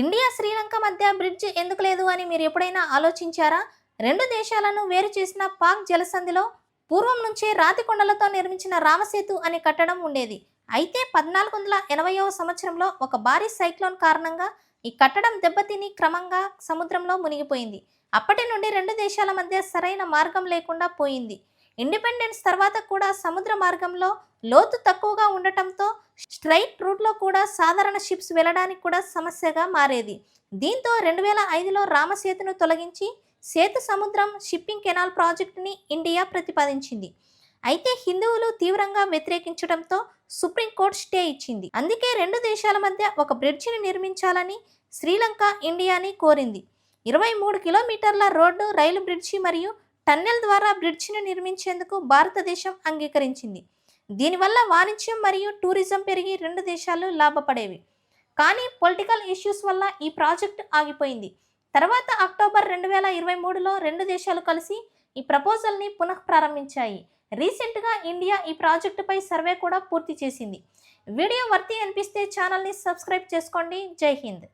India Sri Lanka మధ్య bridge ఎందుకు లేదు అని మీరు ఎప్పుడైనా ఆలోచించారా? రెండు దేశాలను వేరు చేసిన పాక్ జలసంధిలో పూర్వం నుంచే రాతి కొండలతో నిర్మించిన రామసేతు అనే కట్టడం ఉండేది. అయితే పద్నాలుగు వందల ఎనభైవ సంవత్సరంలో ఒక భారీ సైక్లోన్ కారణంగా ఈ కట్టడం దెబ్బతిని క్రమంగా సముద్రంలో మునిగిపోయింది. అప్పటి నుండి రెండు దేశాల మధ్య సరైన మార్గం లేకుండా పోయింది. ఇండిపెండెన్స్ తర్వాత కూడా సముద్ర మార్గంలో లోతు తక్కువగా ఉండటంతో స్ట్రైట్ రూట్లో కూడా సాధారణ షిప్స్ వెళ్ళడానికి కూడా సమస్యగా మారేది. దీంతో రెండు వేల ఐదులో రామసేతును తొలగించి సేతు సముద్రం షిప్పింగ్ కెనాల్ ప్రాజెక్టుని ఇండియా ప్రతిపాదించింది. అయితే హిందువులు తీవ్రంగా వ్యతిరేకించడంతో సుప్రీంకోర్టు స్టే ఇచ్చింది. అందుకే రెండు దేశాల మధ్య ఒక బ్రిడ్జిని నిర్మించాలని శ్రీలంక ఇండియాని కోరింది. ఇరవై మూడు కిలోమీటర్ల రోడ్డు రైలు బ్రిడ్జి మరియు టన్నెల్ ద్వారా బ్రిడ్జిని నిర్మించేందుకు భారతదేశం అంగీకరించింది. దీనివల్ల వాణిజ్యం మరియు టూరిజం పెరిగి రెండు దేశాలు లాభపడేవి. కానీ పొలిటికల్ ఇష్యూస్ వల్ల ఈ ప్రాజెక్ట్ ఆగిపోయింది. తర్వాత అక్టోబర్ రెండు వేల ఇరవై మూడులో రెండు దేశాలు కలిసి ఈ ప్రపోజల్ని పునః ప్రారంభించాయి. రీసెంట్గా ఇండియా ఈ ప్రాజెక్టుపై సర్వే కూడా పూర్తి చేసింది. వీడియో వర్తి అనిపిస్తే ఛానల్ని సబ్స్క్రైబ్ చేసుకోండి. జై హింద్.